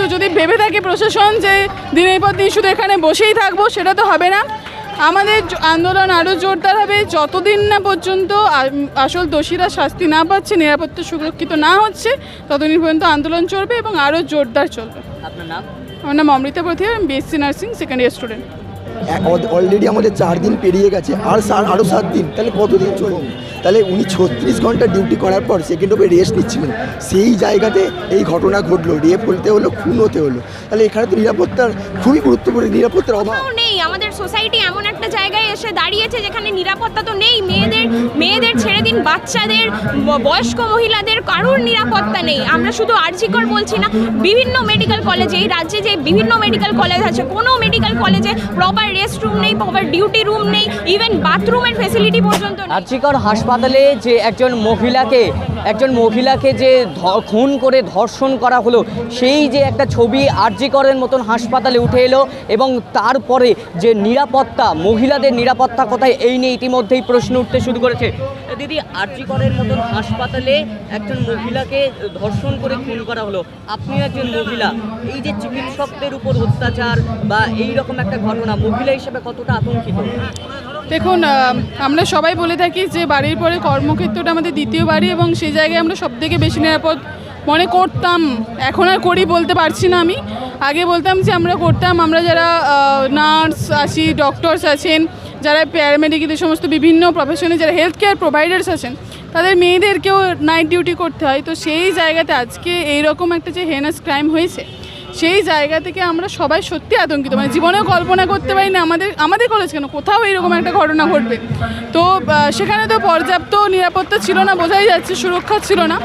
তো যদি ভেবে থাকে প্রশাসন যে দিনের পর দিন শুধু এখানে বসেই থাকব সেটা তো হবে না। আমাদের আন্দোলন আরও জোরদার হবে। যতদিন না পর্যন্ত আসল দোষীরা শাস্তি না পাচ্ছে নিরাপত্তা সুরক্ষিত না হচ্ছে ততদিন পর্যন্ত আন্দোলন চলবে এবং আরও জোরদার চলবে। আপনার নাম? আমার নাম অমৃতা প্রতিভা আমি BSc nursing second year student already আমাদের চার দিন পেরিয়ে গেছে। আর আরও সাত দিন। তাহলে কতদিন চলবে? তাহলে উনি ছত্রিশ ঘণ্টা ডিউটি করার পর সেকেন্ড ওপে রেস্ট নিচ্ছিলেন। সেই জায়গাতে এই ঘটনা ঘটলো। রেপ হতে হলো, খুন হতে হলো। তাহলে এখানে তো নিরাপত্তার, খুবই গুরুত্বপূর্ণ নিরাপত্তার অভাব। সোসাইটি এমন একটা জায়গায় এসে দাঁড়িয়েছে যেখানে নিরাপত্তা তো নেই। মেয়েদের মেয়েদের ছেড়ে দিন, বাচ্চাদের বয়স্ক মহিলাদের কারোর নিরাপত্তা নেই। আমরা শুধু আরজিকর বলছি না, বিভিন্ন মেডিকেল কলেজে এই রাজ্যে যে বিভিন্ন মেডিকেল কলেজ আছে, কোনো মেডিকেল কলেজে প্রপার রেস্ট রুম নেই প্রপার ডিউটি রুম নেই ইভেন বাথরুমের ফেসিলিটি পর্যন্ত নেই। আর্যিকর হাসপাতালে যে একজন মহিলাকে একজন মহিলাকে যে খুন করে ধর্ষণ করা হলো, সেই যে একটা ছবি আর্যিকরের মতন হাসপাতালে উঠে এলো এবং তারপরে যে নিরাপত্তা, মহিলাদের নিরাপত্তা কোথায় এই নিয়ে ইতিমধ্যেই প্রশ্ন উঠতে শুরু করেছে। দিদি আর্যিকরের মতন হাসপাতালে একজন মহিলাকে ধর্ষণ করে খুন করা হলো। আপনি একজন মহিলা। এই যে চিকিৎসকদের উপর অত্যাচার বা এই রকম একটা ঘটনা, মহিলা হিসেবে কতটা আতঙ্কিত? দেখুন আমরা সবাই বলে থাকি যে বাড়ির পরে কর্মক্ষেত্রটা আমাদের দ্বিতীয় বাড়ি এবং সেই জায়গায় আমরা সব থেকে বেশি নিরাপদ মনে করতাম। এখন আর করি বলতে পারছি না আমি। আগে বলতাম যে আমরা করতাম, আমরা যারা নার্স আছি ডক্টরস আছেন, যারা প্যারামেডিকেল সমস্ত বিভিন্ন প্রফেশনে যারা হেলথ কেয়ার প্রোভাইডার্স আছেন, তাদের মেয়েদেরকেও নাইট ডিউটি করতে হয়। তো সেই জায়গাতে আজকে এইরকম একটা যে হেনাস ক্রাইম হয়েছে, সেই জায়গা থেকে আমরা সবাই সত্যি আতঙ্কিত। মানে জীবনেও কল্পনা করতে পারি না আমাদের আমাদের কলেজ কেন? কোথাও এরকম একটা ঘটনা ঘটবে। তো সেখানে তো পর্যাপ্ত নিরাপত্তা ছিল না, বোঝাই যাচ্ছে সুরক্ষা ছিল না।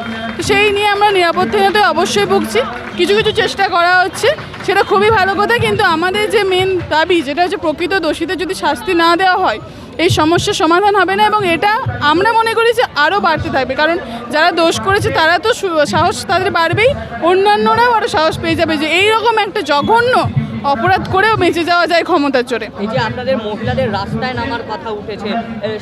সেই নিয়ে আমরা নিরাপত্তাহীনতায় অবশ্যই ভুগছি। কিছু কিছু চেষ্টা করা হচ্ছে। সেটা খুবই ভালো কথা, কিন্তু আমাদের যে মেন দাবি, যেটা হচ্ছে প্রকৃত দোষীদের যদি শাস্তি না দেওয়া হয়, এই সমস্যার সমাধান হবে না এবং এটা আমরা মনে করি যে আরও বাড়তে থাকবে। কারণ যারা দোষ করেছে, তারা তো সাহস তাদের বাড়বেই। অন্যান্যরাও আরও সাহস পেয়ে যাবে যে এইরকম একটা জঘন্য অপরাধ করেও বেঁচে যাওয়া যায় ক্ষমতার জোরে এই যে আপনাদের মহিলাদের রাস্তায় নামার কথা উঠেছে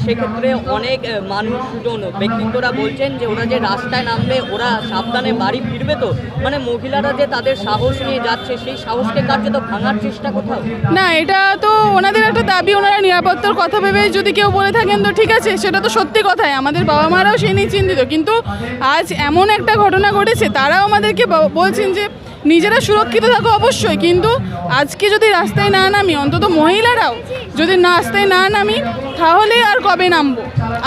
সেক্ষেত্রে অনেক মানুষজন ব্যক্তিত্বরা বলছেন যে ওরা যে রাস্তায় নামলে ওরা সাবধানে বাড়ি ফিরবে তো? মানে মহিলারা যে তাদের সাহস নিয়ে যাচ্ছে সেই সাহসকে কার্যত ভাঙার চেষ্টা কোথাও? না এটা তো ওনাদের একটা দাবি ওনারা নিরাপত্তার কথা ভেবে যদি কেউ বলে থাকেন তো ঠিক আছে সেটা তো সত্যি কথাই আমাদের বাবা মারাও সেই নিয়ে চিন্তিত। কিন্তু আজ এমন একটা ঘটনা ঘটেছে তারাও আমাদেরকে বলছেন যে নিজেরা সুরক্ষিত থাকো অবশ্যই কিন্তু আজকে যদি রাস্তায় না নামি অন্তত মহিলারাও যদি না রাস্তায় না নামি তাহলে আর কবে নামবো?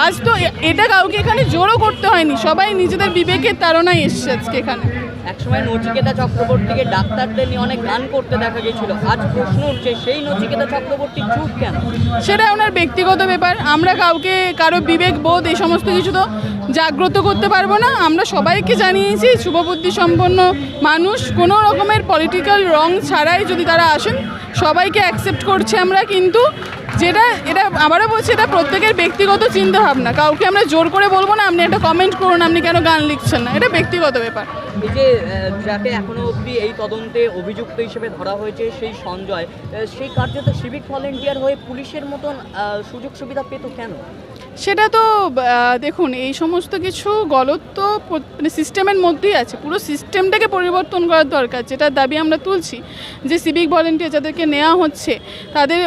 আজ তো এটা কাউকে এখানে জোরও করতে হয়নি সবাই নিজেদের বিবেকের তাড়নায় এসছে আজকে এখানে। একসময় নচিকেতা চক্রবর্তীকে ডাক্তারদের নিয়ে অনেক গান করতে দেখা গেছিল আজ প্রশ্ন উঠছে সেই নচিকেতা চক্রবর্তী চুপ কেন? সেটা ওনার ব্যক্তিগত ব্যাপার আমরা কাউকে কারও বিবেক বোধ এই সমস্ত কিছু তো জাগ্রত করতে পারব না। আমরা সবাইকে জানিয়েছি, শুভবুদ্ধি সম্পন্ন মানুষ, কোনো রকমের পলিটিক্যাল রং ছাড়াই যদি তারা আসেন, সবাইকে অ্যাকসেপ্ট করছে আমরা। কিন্তু যেটা, এটা আবারও বলছি, এটা প্রত্যেকের ব্যক্তিগত চিন্তা ভাবনা কাউকে আমরা জোর করে বলব না, আপনি একটা কমেন্ট করুন, আপনি কেন গান লিখছেন না? এটা ব্যক্তিগত ব্যাপার। এই যে এখনও অবধি এই তদন্তে অভিযুক্ত হিসেবে ধরা হয়েছে সেই সঞ্জয় সেই কার্যত সিভিক ভলেন্টিয়ার হয়ে পুলিশের মতন সুযোগ সুবিধা পেত কেন? সেটা তো দেখুন, এই সমস্ত কিছু গলত তো মানে সিস্টেমের মধ্যেই আছে। পুরো সিস্টেমটাকে পরিবর্তন করার দরকার, যেটার দাবি আমরা তুলছি যে সিভিক ভলেন্টিয়ার যাদেরকে নেওয়া হচ্ছে, তাদের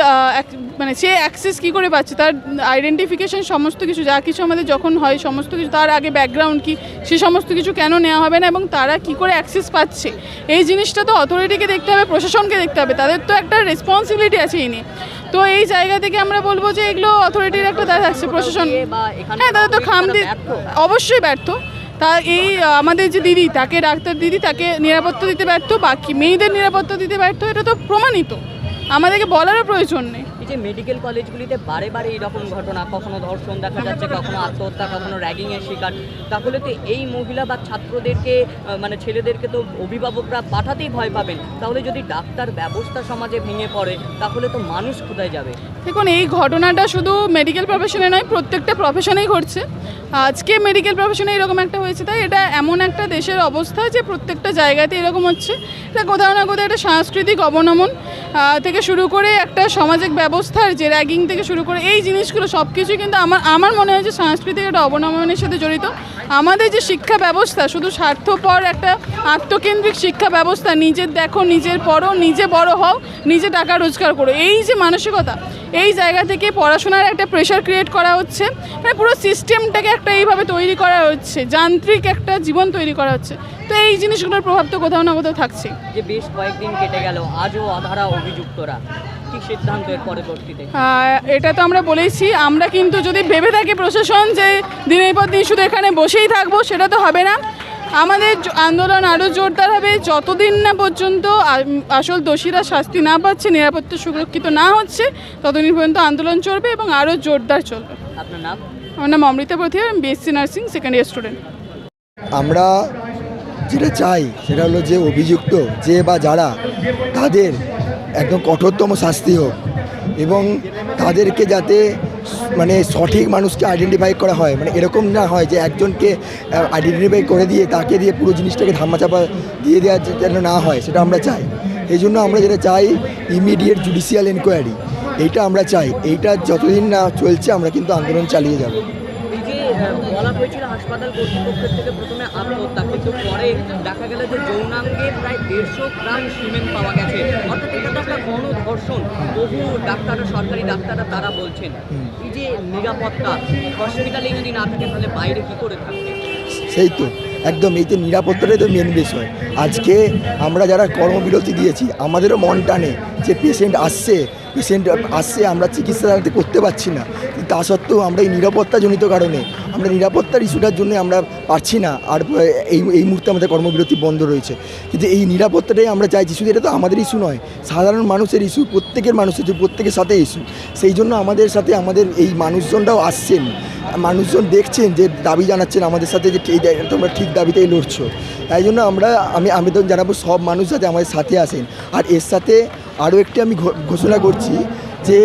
মানে সে অ্যাক্সেস কী করে পাচ্ছে, তার আইডেন্টিফিকেশন সমস্ত কিছু, যা কিছু আমাদের যখন হয় সমস্ত কিছু, তার আগে ব্যাকগ্রাউন্ড কি, সে সমস্ত কিছু কেন নেওয়া হবে না এবং তারা কি করে অ্যাক্সেস পাচ্ছে? এই জিনিসটা তো অথরিটিকে দেখতে হবে, প্রশাসনকে দেখতে হবে, তাদের তো একটা রেসপন্সিবিলিটি আছে এই নিয়ে তো এই জায়গা থেকে আমরা বলব যে এগুলো অথরিটির একটা দায় থাকছে প্রশাসন। হ্যাঁ তাদের তো খামতি। অবশ্যই ব্যর্থ। তা এই আমাদের যে দিদি, তাকে ডাক্তার দিদি, তাকে নিরাপত্তা দিতে ব্যর্থ, বাকি মেয়েদের নিরাপত্তা দিতে ব্যর্থ, এটা তো প্রমাণিত। আমাদেরকে বলারও প্রয়োজন নেই। যে মেডিকেল কলেজগুলিতে বারে বারে এরকম ঘটনা, কখনো ধর্ষণ দেখা যাচ্ছে, কখনো আত্মহত্যা, কখনো র্যাগিংয়ের শিকার, তাহলে তো এই মহিলা বা ছাত্রদেরকে মানে ছেলেদেরকে তো অভিভাবকরা পাঠাতেই ভয় পাবেন। তাহলে যদি ডাক্তার ব্যবস্থা সমাজে ভেঙে পড়ে, তাহলে তো মানুষ কোথায় যাবে? দেখুন, এই ঘটনাটা শুধু মেডিকেল প্রফেশনে নয়, প্রত্যেকটা প্রফেশনেই ঘটছে। আজকে মেডিকেল প্রফেশনে এরকম একটা হয়েছে, তাই এটা এমন একটা দেশের অবস্থা যে প্রত্যেকটা জায়গাতে এরকম হচ্ছে। এটা কোথাও না কোথাও একটা সাংস্কৃতিক অবনমন থেকে শুরু করে একটা সামাজিক ব্যবস্থার যে র্যাগিং থেকে শুরু করে এই জিনিসগুলো সব কিছুই কিন্তু আমার আমার মনে হয় যে সাংস্কৃতিক একটা অবনমনের সাথে জড়িত। আমাদের যে শিক্ষা ব্যবস্থা, শুধু স্বার্থপর একটা আত্মকেন্দ্রিক শিক্ষা ব্যবস্থা, নিজের দেখো, নিজের পড়ো, নিজে বড় হও, নিজে টাকা রোজগার করো। এই যে মানসিকতা, এই জায়গা থেকে পড়াশোনার একটা প্রেশার ক্রিয়েট করা হচ্ছে। মানে পুরো সিস্টেমটাকে একটা এইভাবে তৈরি করা হচ্ছে, যান্ত্রিক একটা জীবন তৈরি করা হচ্ছে। তো এই জিনিসগুলোর প্রভাব তো কোথাও না কোথাও থাকছে যে বেশ কয়েকদিন কেটে গেল, আজও অধারা অভিযুক্তরা। সিদ্ধান্ত এর পরবর্তীতে? এটা তো আমরা বলেইছি। আমরা কিন্তু যদি ভেবে থাকি প্রশাসন যে দিনের পর দিন শুধু এখানে বসেই থাকব সেটা তো হবে না। আমাদের আন্দোলন আরও জোরদার হবে। যতদিন না পর্যন্ত আসল দোষীরা শাস্তি না পাচ্ছে নিরাপত্তা সুরক্ষিত না হচ্ছে ততদিন পর্যন্ত আন্দোলন চলবে এবং আরও জোরদার চলবে। আপনার নাম? আমার নাম অমৃতা প্রথিয়া আমি BSc nursing second year student আমরা যেটা চাই সেটা হলো যে অভিযুক্ত যে বা যারা তাদের একদম কঠোরতম শাস্তি হোক এবং তাদেরকে যাতে মানে সঠিক মানুষকে আইডেন্টিফাই করা হয়। মানে এরকম না হয় যে একজনকে আইডেন্টিফাই করে দিয়ে তাকে দিয়ে পুরো জিনিসটাকে ধামাচাপা দিয়ে দেওয়া যেন না হয়, সেটা আমরা চাই। এই জন্য আমরা যেটা চাই ইমিডিয়েট জুডিশিয়াল এনকোয়ারি এইটা আমরা চাই। এইটা যতদিন না চলছে, আমরা কিন্তু আন্দোলন চালিয়ে যাব। বলা হয়েছিল হাসপাতাল কর্তৃপক্ষের থেকে প্রথমে আত্মহত্যা কিন্তু পরে দেখা গেল যে যৌনাঙ্গে প্রায় দেড়শো গ্রাম সিমেন্ট পাওয়া গেছে। অর্থাৎ এটা তো একটা গণধর্ষণ। বহু ডাক্তাররা সরকারি ডাক্তাররা তারা বলছেন এই যে নিরাপত্তা হসপিটালে যদি না থাকে তাহলে বাইরে কি করে থাকবে? সেই তো একদম এই যে নিরাপত্তাটাই তো মেন বিষয়। আজকে আমরা যারা কর্মবিরতি দিয়েছি আমাদেরও মন টানে যে পেশেন্ট আসছে। পেশেন্ট আসছে আমরা চিকিৎসা করতে পারছি না। তা সত্ত্বেও আমরা এই নিরাপত্তাজনিত কারণে আমরা নিরাপত্তার ইস্যুটার জন্য আমরা পারছি না। আর এই এই মুহূর্তে আমাদের কর্মবিরতি বন্ধ রয়েছে। কিন্তু এই নিরাপত্তাটাই আমরা চাইছি। শুধু এটা তো আমাদের ইস্যু নয়, সাধারণ মানুষের ইস্যু, প্রত্যেকের মানুষের প্রত্যেকের সাথে ইস্যু। সেই জন্য আমাদের সাথে আমাদের এই মানুষজনরাও আসছেন। মানুষজন দেখছেন যে দাবি জানাচ্ছেন আমাদের সাথে যে এই তোমরা ঠিক দাবিতেই লড়ছো। তাই জন্য আমরা, আমি আবেদন জানাব সব মানুষ যাতে আমাদের সাথে আসেন। আর এর সাথে আরও একটি আমি ঘোষণা করছি যে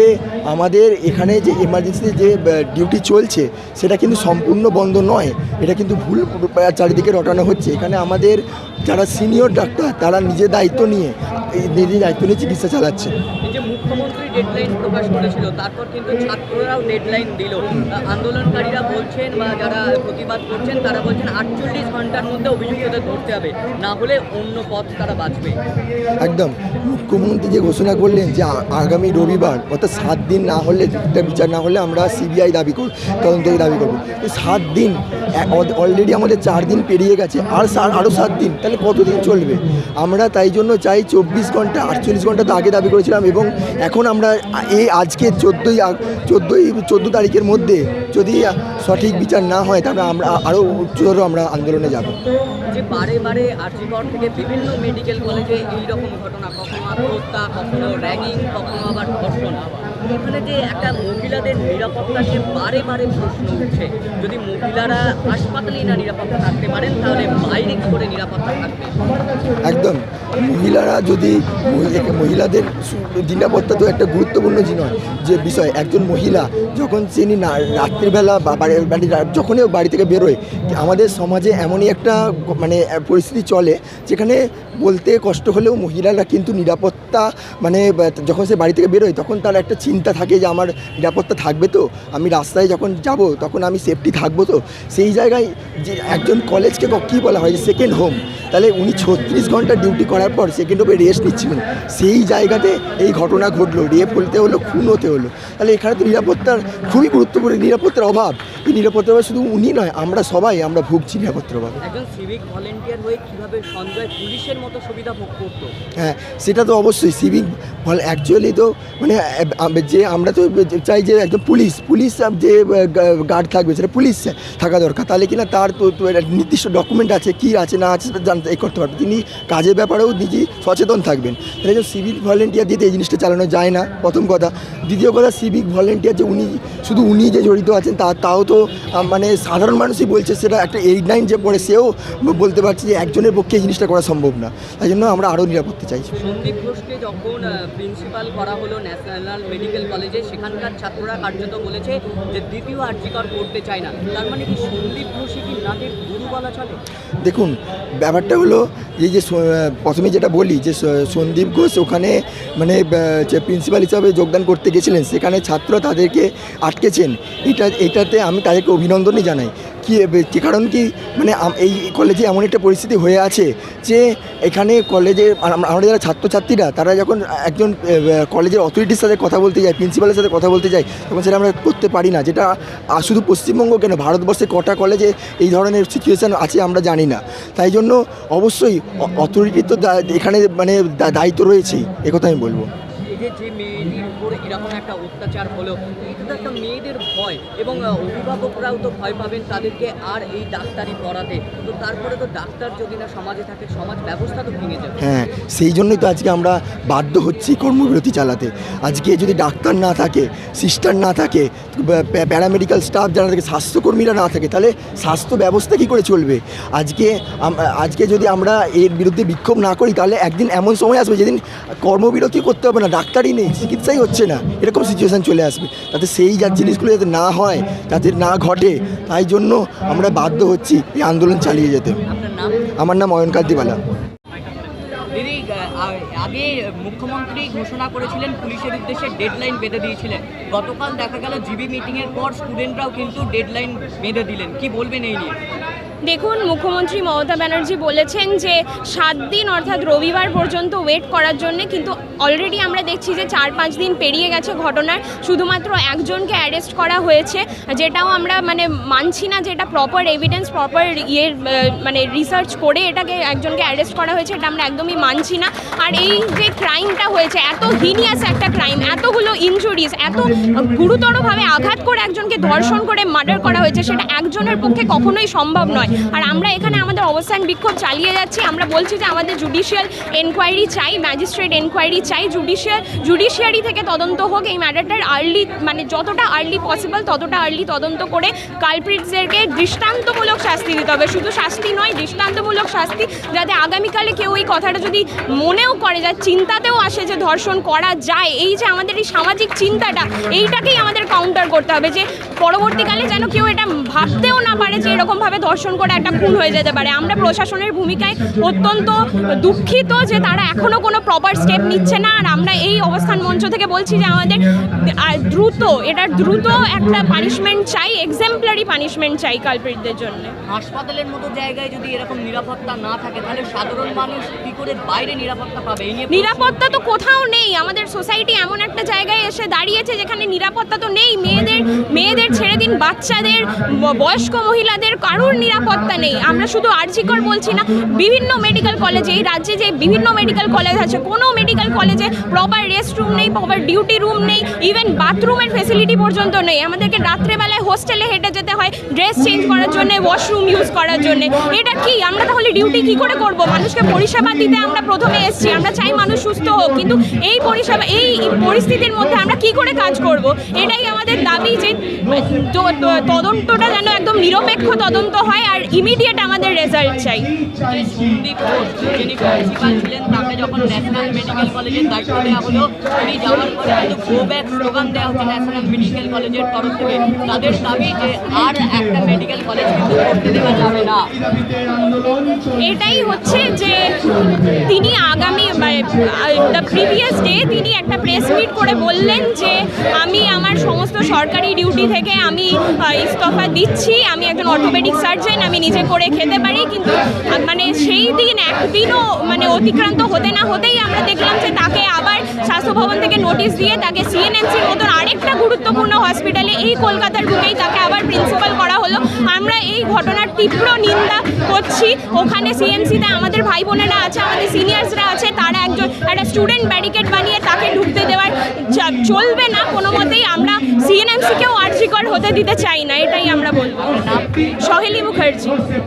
আমাদের এখানে যে এমার্জেন্সি যে ডিউটি চলছে, সেটা কিন্তু সম্পূর্ণ বন্ধ নয়। এটা কিন্তু ভুল চারিদিকে রটানো হচ্ছে। এখানে আমাদের যারা সিনিয়র ডাক্তার তারা নিজের দায়িত্ব নিয়ে নিজের দায়িত্ব নিয়ে চিকিৎসা চালাচ্ছে। মুখ্যমন্ত্রী ডেডলাইন প্রকাশ করেছিল, তারপর কিন্তু ছাত্ররাও ডেডলাইন দিল। আন্দোলনকারীরা বলছেন বা যারা প্রতিবাদ করছেন, তারা বলছেন আটচল্লিশ ঘণ্টার মধ্যে অভিযুক্তদের ধরতে হবে, না হলে অন্য পথ তারা বাঁচবে। একদম। মুখ্যমন্ত্রী যে ঘোষণা করলেন যে আগামী রবিবার, অর্থাৎ সাত দিন না হলে একটা বিচার না হলে আমরা সিবিআই দাবি করব তদন্তের দাবি করব। সাত দিন অলরেডি আমাদের চার দিন পেরিয়ে গেছে, আর আরও সাত দিন, তাহলে কতদিন চলবে? আমরা তাই জন্য চাই চব্বিশ ঘণ্টা, আটচল্লিশ ঘণ্টা তো আগে দাবি করেছিলাম এবং এখন আমরা আ- এই আজকে চোদ্দোই চোদ্দোই চোদ্দ তারিখের মধ্যে যদি সঠিক বিচার না হয় তাহলে আমরা আরও উচ্চতর আমরা আন্দোলনে যাব। যে বারে বারে থেকে বিভিন্ন মেডিকেল কলেজে এই রকম ঘটনা কখনো আত্মহত্যা কখনো র্যাগিং কখনো আবার ধর্ষণ। এখানে যে একটা মহিলাদের নিরাপত্তা নিয়ে বারে বারে প্রশ্ন উঠছে যদি মহিলারা হাসপাতালেই না নিরাপত্তা থাকতে পারেন তাহলে বাইরে কি করে নিরাপত্তা থাকবে? একদম। মহিলারা যদি মহিলাদের নিরাপত্তা তো একটা গুরুত্বপূর্ণ জিনিস যে বিষয়, একজন মহিলা যখন তিনি না, রাত্রিবেলা বা বাড়ি যখনই বাড়ি থেকে বেরোয়, আমাদের সমাজে এমনই একটা মানে পরিস্থিতি চলে, যেখানে বলতে কষ্ট হলেও মহিলারা কিন্তু নিরাপত্তা মানে যখন সে বাড়ি থেকে বেরোয়, তখন তার একটা চিন্তা থাকে যে আমার নিরাপত্তা থাকবে তো, আমি রাস্তায় যখন যাব, তখন আমি সেফটি থাকব তো। সেই জায়গায় যে একজন কলেজকে কী বলা হয় যে সেকেন্ড হোম তাহলে উনি ছত্রিশ ঘণ্টা ডিউটি করার পর সেকেন্ড হোমে রেস্ট নিচ্ছিলেন। সেই জায়গাতে এই ঘটনা ঘটলো রেপ হতে হলো খুন হতে হলো। তাহলে এখানে তো নিরাপত্তার খুবই গুরুত্বপূর্ণ নিরাপত্তার অভাব। এই নিরাপত্তার অভাব শুধু উনি নয় আমরা সবাই আমরা ভুগছি নিরাপত্তার অভাবে। একজন সিভিক ভলেন্টিয়ার হয়ে কীভাবে সঞ্জয় পুলিশের মতো সুবিধা ভোগ করতো? হ্যাঁ সেটা তো অবশ্যই সিভিক অ্যাকচুয়ালি তো মানে যে আমরা তো চাই যে একদম পুলিশ পুলিশ যে গার্ড থাকবে সেটা পুলিশ থাকা দরকার। তাহলে কিনা তার তো নির্দিষ্ট ডকুমেন্ট আছে কি আছে না আছে সেটা জানতে করতে পারবে। তিনি কাজের ব্যাপারেও নিজেই সচেতন থাকবেন। তাহলে যে সিভিক ভলেন্টিয়ার দিতে এই জিনিসটা চালানো যায় না। প্রথম কথা। দ্বিতীয় কথা সিভিক ভলেন্টিয়ার যে উনি শুধু উনি যে জড়িত আছেন তা তাও তো মানে সাধারণ মানুষই বলছে সেটা একটা এইট নাইন যে পড়ে সেও বলতে পারছে যে একজনের পক্ষে এই জিনিসটা করা সম্ভব না। তাই জন্য আমরা আরও নিরাপত্তা চাইছি। সন্দীপ ঘোষকে যখন প্রিন্সিপাল করা হলো ন্যাশনাল মেডিকেল কলেজে সেখানকার ছাত্ররা কার্যত বলেছে যে দ্বিতীয় আর্জিকর করতে চায় না। তার মানে কি সন্দীপ ঘোষই কি নাটের গুরু বলা চলে দেখুন ব্যাপারটা হলো এই যে প্রথমে যেটা বলি যে সন্দীপ ঘোষ ওখানে মানে যে প্রিন্সিপাল হিসাবে যোগদান করতে গেছিলেন, সেখানে ছাত্র তাদেরকে আটকেছেন। এটা, এটাতে আমি তাদেরকে অভিনন্দনই জানাই। কি কারণ কি মানে এই কলেজে এমন একটা পরিস্থিতি হয়ে আছে যে, এখানে কলেজে আম- আমরা যারা ছাত্রছাত্রীরা, তারা যখন একজন কলেজের অথরিটির সাথে কথা বলতে যায় প্রিন্সিপালের সাথে কথা বলতে যায়, তখন সেটা আমরা করতে পারি না। যেটা শুধু পশ্চিমবঙ্গ কেন, ভারতবর্ষে কটা কলেজে এই ধরনের সিচুয়েশান আছে আমরা জানি না। তাই জন্য অবশ্যই অথরিটির তো এখানে মানে দায়িত্ব রয়েছেই একথা আমি বলব। এই যে যে মেয়েটির উপরে এরকম একটা অত্যাচার হলো এটা তো একটা মেয়েদের ভয় এবং অভিভাবকরাও তো ভয় পাবেন তাদেরকে আর এই ডাক্তারি পড়াতে। তো তারপরে তো ডাক্তার যদি না সমাজে থাকে, সমাজ ব্যবস্থা তো ভেঙে যাবে। হ্যাঁ সেই জন্যই তো আজকে আমরা বাধ্য হচ্ছি কর্মবিরতি চালাতে। আজকে যদি ডাক্তার না থাকে, সিস্টার না থাকে প্যা- প্যারামেডিক্যাল স্টাফ যারা থাকে, স্বাস্থ্যকর্মীরা না থাকে, তাহলে স্বাস্থ্য ব্যবস্থা কী করে চলবে? আজকে আজকে যদি আমরা এর বিরুদ্ধে বিক্ষোভ না করি, তাহলে একদিন এমন সময় আসবে যেদিন কর্মবিরতি করতে হবে না, ডাক্তারই নেই, চিকিৎসাই হচ্ছে না। এরকম সিচুয়েশান চলে আসবে। তাতে সেই যা জিনিসগুলো যাতে না হয় যাতে না ঘটে তাই জন্য আমরা বাধ্য হচ্ছি এই আন্দোলন চালিয়ে যেতে। আমার নাম অয়ন কান্তিবালা দিদি আগে মুখ্যমন্ত্রী ঘোষণা করেছিলেন পুলিশের উদ্দেশ্যে ডেডলাইন বেঁধে দিয়েছিলেন। গতকাল দেখা গেল জিবি মিটিংয়ের পর স্টুডেন্টরাও কিন্তু ডেডলাইন বেঁধে দিলেন। কি বলবেন এই নিয়ে? দেখুন মুখ্যমন্ত্রী মমতা ব্যানার্জি বলেছেন যে সাত দিন অর্থাৎ রবিবার পর্যন্ত ওয়েট করার জন্য কিন্তু অলরেডি আমরা দেখছি যে চার পাঁচ দিন পেরিয়ে গেছে ঘটনার। শুধুমাত্র একজনকে অ্যারেস্ট করা হয়েছে যেটাও আমরা মানে মানছি না যে এটা প্রপার এভিডেন্স প্রপার আহ, মানে রিসার্চ করে এটাকে একজনকে অ্যারেস্ট করা হয়েছে এটা আমরা একদমই মানছি না। আর এই যে ক্রাইমটা হয়েছে এত হিনিয়াস একটা ক্রাইম এতগুলো ইনজুরিজ এত গুরুতরভাবে আঘাত করে একজনকে ধর্ষণ করে মার্ডার করা হয়েছে সেটা একজনের পক্ষে কখনোই সম্ভব নয়। আর আমরা এখানে আমাদের অবস্থান বিক্ষোভ চালিয়ে যাচ্ছি। আমরা বলছি যে আমাদের জুডিশিয়াল এনকোয়ারি চাই ম্যাজিস্ট্রেট এনকোয়ারি চাই। জুডিশিয়াল জুডিশিয়ারি থেকে তদন্ত হোক এই ম্যাটারটার আর্লি মানে যতটা আর্লি পসিবল ততটা আর্লি তদন্ত করে কালপ্রিটসদেরকে দৃষ্টান্তমূলক শাস্তি দিতে হবে। শুধু শাস্তি নয়, দৃষ্টান্তমূলক শাস্তি যাতে আগামীকালে কেউ এই কথাটা যদি মনেও করে যা চিন্তাতেও আসে যে ধর্ষণ করা যায়, এই যে আমাদের এই সামাজিক চিন্তাটা, এইটাকেই আমাদের কাউন্টার করতে হবে যে পরবর্তীকালে যেন কেউ এটা ভাবতেও না পারে যে এরকমভাবে ধর্ষণ করে একটা খুন হয়ে যেতে পারে। আমরা প্রশাসনের ভূমিকায় অত্যন্ত দুঃখিত যে তারা এখনও কোনো প্রপার স্টেপ নিচ্ছে না। আর আমরা এই অবস্থান মঞ্চ থেকে বলছি যে আমাদের দ্রুত এটার দ্রুত একটা পানিশমেন্ট চাই এক্সাম্পলারি পানিশমেন্ট চাই কালপ্রিটদের জন্য। হাসপাতালের মতো জায়গায় যদি এরকম নিরাপত্তা না থাকে তাহলে সাধারণ মানুষ কি করে বাইরে নিরাপত্তা পাবে? নিরাপত্তা তো কোথাও নেই। আমাদের সোসাইটি এমন একটা জায়গায় এসে দাঁড়িয়েছে যেখানে নিরাপত্তা তো নেই। মেয়েদের মেয়েদের ছেড়ে দিন বাচ্চাদের বয়স্ক মহিলাদের কারোর নিরাপত্তা নেই। আমরা শুধু আর্জিকর বলছি না, বিভিন্ন মেডিকেল কলেজে এই রাজ্যে যে বিভিন্ন মেডিকেল কলেজ আছে, কোনো মেডিকেল কলেজে প্রপার রেস্ট রুম নেই প্রপার ডিউটি রুম নেই ইভেন বাথরুমের ফেসিলিটি পর্যন্ত নেই। আমাদেরকে রাত্রেবেলায় হোস্টেলে হেঁটে যেতে হয় ড্রেস চেঞ্জ করার জন্য ওয়াশরুম ইউজ করার জন্য। এটা কি? আমরা তাহলে ডিউটি কি করে করব? মানুষকে পরিষেবা দিতে আমরা প্রথমে এসেছি। আমরা চাই মানুষ সুস্থ হোক, কিন্তু এই পরিষেবা, এই পরিস্থিতির মধ্যে আমরা কি করে কাজ করব? এটাই আমাদের দাবি যে তদন্তটা যেন একদম নিরপেক্ষ তদন্ত হয় আর ইমিডিয়েট আমাদের রেজাল্ট চাই। যখন মেডিকেল কলেজের একটা মেডিকেল কলেজ দেওয়া না এটাই হচ্ছে যে তিনি আগামী দ্য প্রিভিয়াস ডে তিনি একটা প্রেস মিট করে বললেন যে, আমি আমার সমস্ত সরকারি ডিউটি থেকে আমি ইস্তফা দিচ্ছি। আমি একজন অর্থোপেডিক সার্জন আমি নিজে করে খেতে পারি কিন্তু মানে সেই দিন একদিনও মানে অতিক্রান্ত হতে না হতেই আমরা দেখলাম যে তাকে আবার স্বাস্থ্য ভবন থেকে নোটিশ দিয়ে তাকে সিএনএমসির মতন আরেকটা গুরুত্বপূর্ণ হসপিটালে এই কলকাতার বুকেই তাকে আবার প্রিন্সিপাল করা হলো। আমরা এই ঘটনার তীব্র নিন্দা করছি। ওখানে সিএমসিতে আমাদের ভাই বোনেরা আছে আমাদের সিনিয়র্সরা আছে তারা একজন একটা স্টুডেন্ট ব্যারিকেড বানিয়ে তাকে ঢুকতে দেওয়ার চলবে না। কোনো মতেই আমরা সিএনএমসিকেও আর্জিকর হতে দিতে চাই না এটাই আমরা বলব। সহেলি মুখার্জি। Você